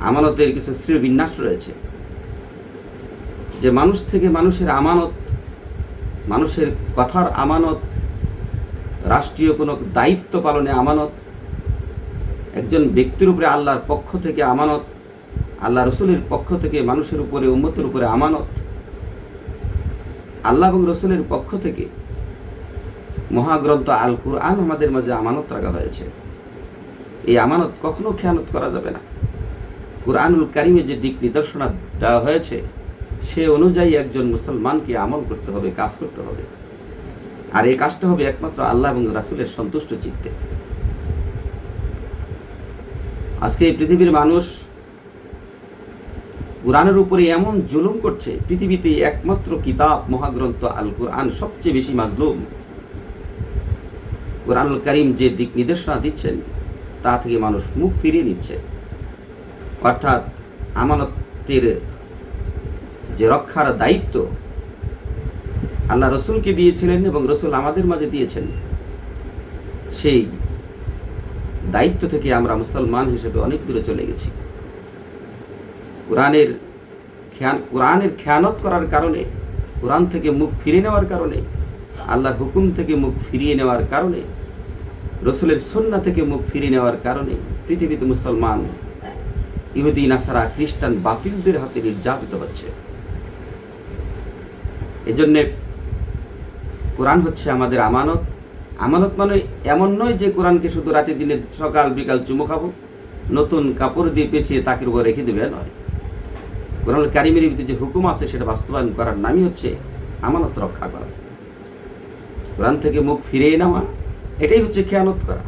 আমানতের কিছু শ্রেণীবিন্যাস রয়েছে। যে মানুষ থেকে মানুষের আমানত, মানুষের কথার আমানত, রাষ্ট্রীয় কোনো দায়িত্ব পালনে আমানত, একজন ব্যক্তির উপরে আল্লাহর পক্ষ থেকে আমানত, আল্লাহ রসুলের পক্ষ থেকে মানুষের উপরে, উম্মতের উপরে আমানত, আল্লাহ এবং রসুলের পক্ষ থেকে মহাগ্রন্থ আল কুরআন আমাদের মাঝে আমানত রাখা হয়েছে। এই আমানত কখনো খেয়ানত করা যাবে না। কুরআনুল কারিমে যে দিক নিদর্শনা দেওয়া হয়েছে, সে অনুযায়ী একজন মুসলমানকে আমল করতে হবে, কাজ করতে হবে। আর এই কাজটা হবে একমাত্র আল্লাহ এবং রাসুলের সন্তুষ্ট চিত্তে। আজকে এই পৃথিবীর মানুষ কোরআনের উপরে এমন জুলুম করছে পৃথিবীতে একমাত্র কিতাব, মহাগ্রন্থ আল কোরআন সবচেয়ে বেশি মাজলুম। কোরআনুল করিম যে দিক নির্দেশনা দিচ্ছেন, তা থেকে মানুষ মুখ ফিরিয়ে নিচ্ছে। অর্থাৎ আমানতের যে রক্ষার দায়িত্ব, আল্লাহ রসুলকে দিয়েছিলেন এবং রসুল আমাদের মাঝে দিয়েছেন, সেই দায়িত্ব থেকে আমরা মুসলমান হিসেবে অনেক দূরে চলে গেছি। কোরআনের খেয়ান, কোরআনের খেয়ানত করার কারণে, কোরআন থেকে মুখ ফিরে নেওয়ার কারণে, আল্লাহর হুকুম থেকে মুখ ফিরিয়ে নেওয়ার কারণে, রসুলের সন্না থেকে মুখ ফিরিয়ে নেওয়ার কারণে পৃথিবীতে মুসলমান ইহুদি, নাসারা, খ্রিস্টান বাতিলদের হাতে নির্যাতিত হচ্ছে। এজন্যে কোরআন হচ্ছে আমাদের আমানত। আমানত মানে এমন নয় যে কোরআনকে শুধু রাতে দিনে সকাল, বিকাল চুমো খাব, নতুন কাপড় দিয়ে পেঁচিয়ে তাকের উপর রেখে দেবে, নয়। কোরআন কারিমের ভিতরে যে হুকুম আছে, সেটা বাস্তবায়ন করার নামই হচ্ছে আমানত রক্ষা করা। কোরআন থেকে মুখ ফিরিয়ে নেওয়া, এটাই হচ্ছে খেয়ানত করা।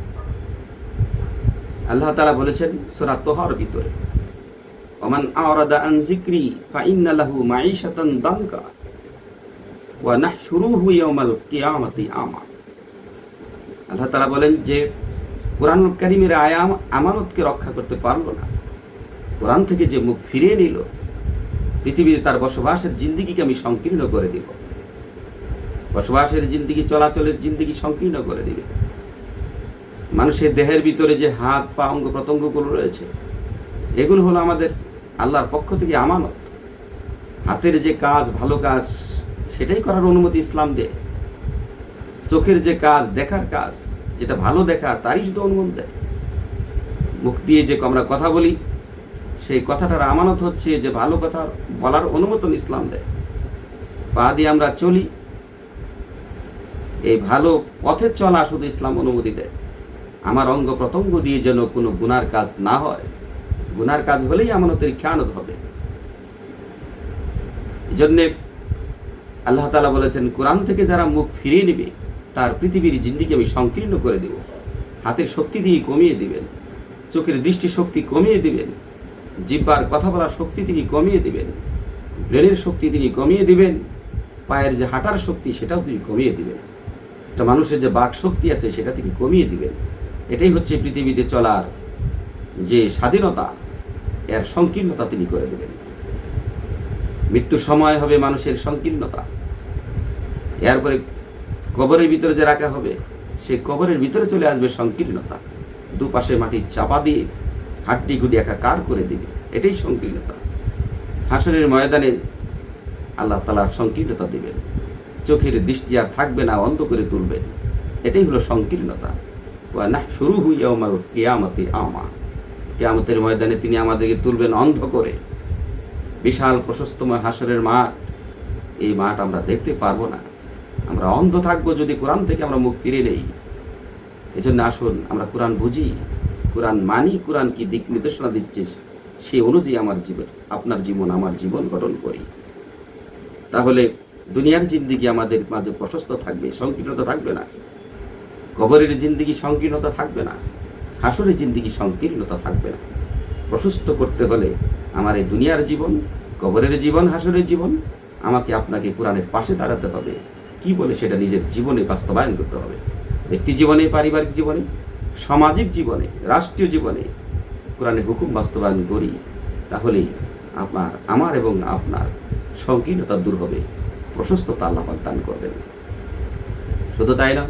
আল্লাহ তালা বলেছেন, সোরা তোহার ভিতরে। ওমান আওরাদা আন জিক্রি ফা ইন্না লাহু মাঈশাতান দামকা ওয়া নাহশুরুহু ইয়াউমাল কিয়ামাতি আমা আল্লাহ তাআলা বলেন যে কোরআন কারিমের আয়াম আমানতকে রক্ষা করতে পারল না। কোরআন থেকে যে মুখ ফিরিয়ে নিল, পৃথিবীতে তার বসবাসের জিন্দিগিকে আমি সংকীর্ণ করে দিব। বসবাসের জিন্দিগি, চলাচলের জিন্দিগি সংকীর্ণ করে দিবে। মানুষের দেহের ভিতরে যে হাত পা অঙ্গ প্রত্যঙ্গগুলো রয়েছে, এগুলো হলো আমাদের আল্লাহর পক্ষ থেকে আমানত। হাতের যে কাজ, ভালো কাজ, সেটাই করার অনুমতি ইসলাম দেয়। চোখের যে কাজ, দেখার কাজ, যেটা ভালো দেখা, তারই শুধু অনুমতি দেয়। মুখ দিয়ে যে আমরা কথা বলি, সেই কথাটার আমানত হচ্ছে যে ভালো কথা বলার অনুমোদন ইসলাম দেয়। পা দিয়ে আমরা চলি, এই ভালো পথে চলা শুধু ইসলাম অনুমতি দেয়। আমার অঙ্গ প্রত্যঙ্গ দিয়ে যেন কোনো গুনার কাজ না হয়। গুনার কাজ হলেই আমানতের খেয়ানত হবে। এই জন্যে আল্লাহ তালা বলেছেন, কোরআন থেকে যারা মুখ ফিরিয়ে নেবে, তার পৃথিবীর জিন্দিকে আমি সংকীর্ণ করে দেব। হাতের শক্তি দিয়ে কমিয়ে দিবেন, চোখের দৃষ্টি শক্তি কমিয়ে দিবেন, জিব্বার কথা বলার শক্তি তিনি কমিয়ে দিবেন, ব্রেনের শক্তি তিনি কমিয়ে দিবেন, পায়ের যে হাঁটার শক্তি সেটাও তিনি কমিয়ে দিবেন। একটা মানুষের যে বাক শক্তি আছে সেটা তিনি কমিয়ে দিবেন। এটাই হচ্ছে পৃথিবীতে চলার যে স্বাধীনতা। এর সংকীর্ণতা তিনি করে দেবেন। মৃত্যুর সময় হবে মানুষের সংকীর্ণতা। এরপরে কবরের ভিতরে যে রাখা হবে, সে কবরের ভিতরে চলে আসবে সংকীর্ণতা। দুপাশে মাটি চাপা দিয়ে হাড্ডি গুডি একাকার করে দিবে। এটাই সংকীর্ণতা। হাসনের ময়দানে আল্লাহ তালা সংকীর্ণতা দিবেন। চোখের দৃষ্টি আর থাকবে না, অন্ধ করে তুলবেন। এটাই হলো সংকীর্ণতা। না শুরু হইয়া আমার কেয়ামতি আমা কেয়ামতের ময়দানে তিনি আমাদেরকে তুলবেন অন্ধ করে বিশাল প্রশস্তময় হাসরের মাঠ। এই মাঠ আমরা দেখতে পারব না। আমরা অন্ধ থাকব যদি কোরআন থেকে আমরা মুখ ফিরে নেই। এজন্য আসুন, আমরা কোরআন বুঝি। কোরআন মানি, কোরআন কি দিক নির্দেশনা দিচ্ছে সেই অনুযায়ী আমার জীবন, আপনার জীবন, আমার জীবন গঠন করি। তাহলে দুনিয়ার জিন্দিগি আমাদের মাঝে প্রশস্ত থাকবে, সংকীর্ণতা থাকবে না। কবরের জিন্দিগি সংকীর্ণতা থাকবে না। হাসরের জিন্দিগি সংকীর্ণতা থাকবে না। প্রশস্ত করতে হলে আমার এই দুনিয়ার জীবন, কবরের জীবন, হাসরের জীবন, আমাকে আপনাকে কোরআনের পাশে দাঁড়াতে হবে। কি বলে সেটা নিজের জীবনে বাস্তবায়ন করতে হবে। ব্যক্তি জীবনে, পারিবারিক জীবনে, সামাজিক জীবনে, রাষ্ট্রীয় জীবনে কোরআনের হুকুম বাস্তবায়ন করি, তাহলেই আপনার, আমার এবং আপনার সংকীর্ণতা দূর হবে। প্রশস্ততা আল্লাপাক দান করবেন। শুধু তাই না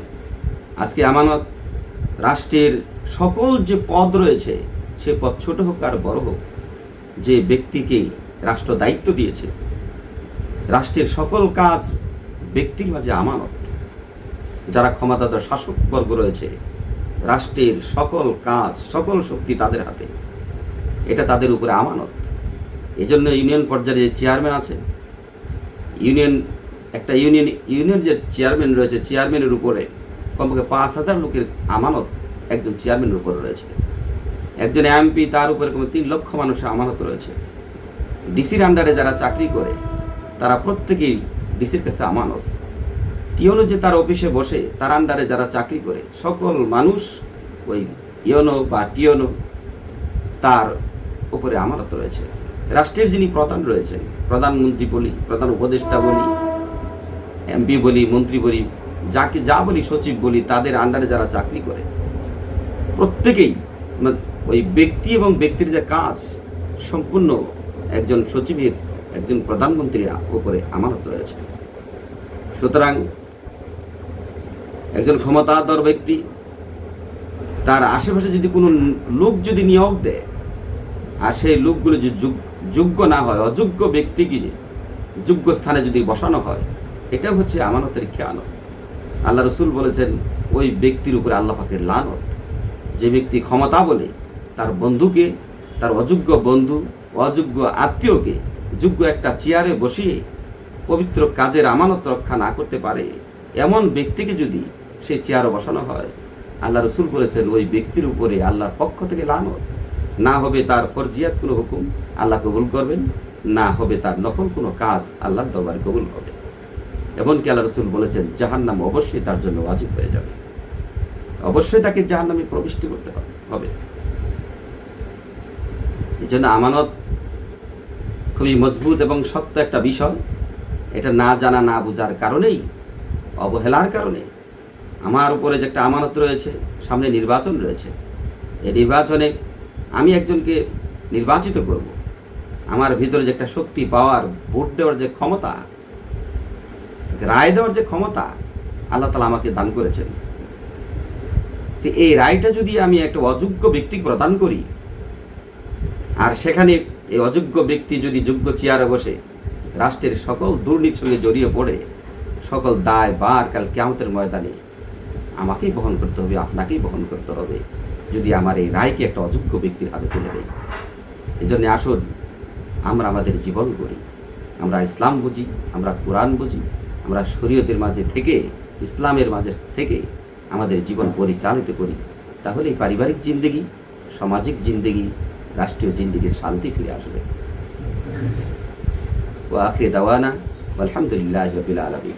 আজকে আমানত রাষ্ট্রের সকল যে পদ রয়েছে, সে পদ ছোট হোক আর বড় হোক, যে ব্যক্তিকে রাষ্ট্র দায়িত্ব দিয়েছে, রাষ্ট্রের সকল কাজ ব্যক্তির মাঝে আমানত। যারা ক্ষমতাধর শাসক বর্গ রয়েছে, রাষ্ট্রের সকল কাজ, সকল শক্তি তাদের হাতে। এটা তাদের উপরে আমানত। এজন্য ইউনিয়ন পর্যায়ে যে চেয়ারম্যান আছে ইউনিয়ন, একটা ইউনিয়ন ইউনিয়ন যে চেয়ারম্যান রয়েছে, চেয়ারম্যানের উপরে কমপক্ষে পাঁচ হাজার লোকের আমানত একজন চেয়ারম্যানের উপরে রয়েছে। একজন এমপি তার উপরে কমে তিন লক্ষ মানুষের আমানত রয়েছে। ডিসির আন্ডারে যারা চাকরি করে, তারা প্রত্যেকেই ডিসির কাছে আমানত। টিওনো যে তার অফিসে বসে, তার আন্ডারে যারা চাকরি করে, সকল মানুষ ওই ইয়নো বা টিওনো তার উপরে আমানত রয়েছে। রাষ্ট্রের যিনি প্রধান রয়েছেন, প্রধানমন্ত্রী বলি, প্রধান উপদেষ্টা বলি এমপি বলি, মন্ত্রী বলি যাকে যা বলি সচিব বলি, তাদের আন্ডারে যারা চাকরি করে, প্রত্যেকেই মানে ওই ব্যক্তি এবং ব্যক্তির যে কাজ সম্পূর্ণ একজন সচিবের, একজন প্রধানমন্ত্রীর উপরে আমানত রয়েছে। সুতরাং একজন ক্ষমতাধর ব্যক্তি, তার আশেপাশে যদি কোনো লোক যদি নিয়োগ দেয়, আর সেই লোকগুলো যদি যোগ- যোগ্য না হয়, অযোগ্য ব্যক্তিকে যোগ্য স্থানে যদি বসানো হয় এটা হচ্ছে আমানতের খেয়ানত। আল্লাহ রসুল বলেছেন, ওই ব্যক্তির উপরে আল্লাহ পাকের লানত। যে ব্যক্তি ক্ষমতা বলে, তার বন্ধুকে, তার অযোগ্য বন্ধু, অযোগ্য আত্মীয়কে, যোগ্য একটা চেয়ারে বসিয়ে পবিত্র কাজের আমানত রক্ষা না করতে পারে, এমন ব্যক্তিকে যদি সেই চেয়ারে বসানো হয়, আল্লাহ রসুল বলেছেন, ওই ব্যক্তির উপরে আল্লাহর পক্ষ থেকে লানত। না হবে তার ফরজিয়াত কোনো হুকুম, আল্লাহ কবুল করবেন, না হবে তার নকল কোনো কাজ, আল্লাহর দরবারে কবুল হবে। এমনকি আল্লাহ রসুল বলেছেন, জাহান্নাম অবশ্যই তার জন্য ওয়াজিব হয়ে যাবে। অবশ্যই তাকে জাহান্নামে প্রবিষ্টি করতে হবে এই জন্য আমানত খুবই মজবুত এবং সত্য একটা বিষয়। এটা না জানা, না বোঝার কারণেই, অবহেলার কারণে আমার উপরে যে একটা আমানত রয়েছে, সামনে নির্বাচন রয়েছে এই নির্বাচনে আমি একজনকে নির্বাচিত করব। আমার ভিতরে যে একটা শক্তি পাওয়ার ভোট দেওয়ার যে ক্ষমতা রায় দেওয়ার যে ক্ষমতা আল্লাহ তালা আমাকে দান করেছেন। তো এই রায়টা যদি আমি একটা অযোগ্য ব্যক্তিকে প্রদান করি, আর সেখানে এই অযোগ্য ব্যক্তি যদি যোগ্য চেয়ারে বসে, রাষ্ট্রের সকল দুর্নীতির সঙ্গে জড়িয়ে পড়ে, সকল দায় বার কাল কেমতের ময়দানে আমাকেই বহন করতে হবে, আপনাকেই বহন করতে হবে, যদি আমার এই রায়কে একটা অযোগ্য ব্যক্তির হাতে তুলে দেয় এই জন্য আসুন, আমরা আমাদের জীবন করি। আমরা ইসলাম বুঝি, আমরা কোরআন বুঝি আমরা শরীয়তের মাঝে থেকে, ইসলামের মাঝে থেকে আমাদের জীবন পরিচালিত করি। তাহলে পারিবারিক জিন্দগি, সামাজিক জিন্দগি, রাষ্ট্রীয় জিন্দগির শান্তি ফিরে আসবে। ও আখরে দাওয়ানা আলহামদুলিল্লাহ আলমী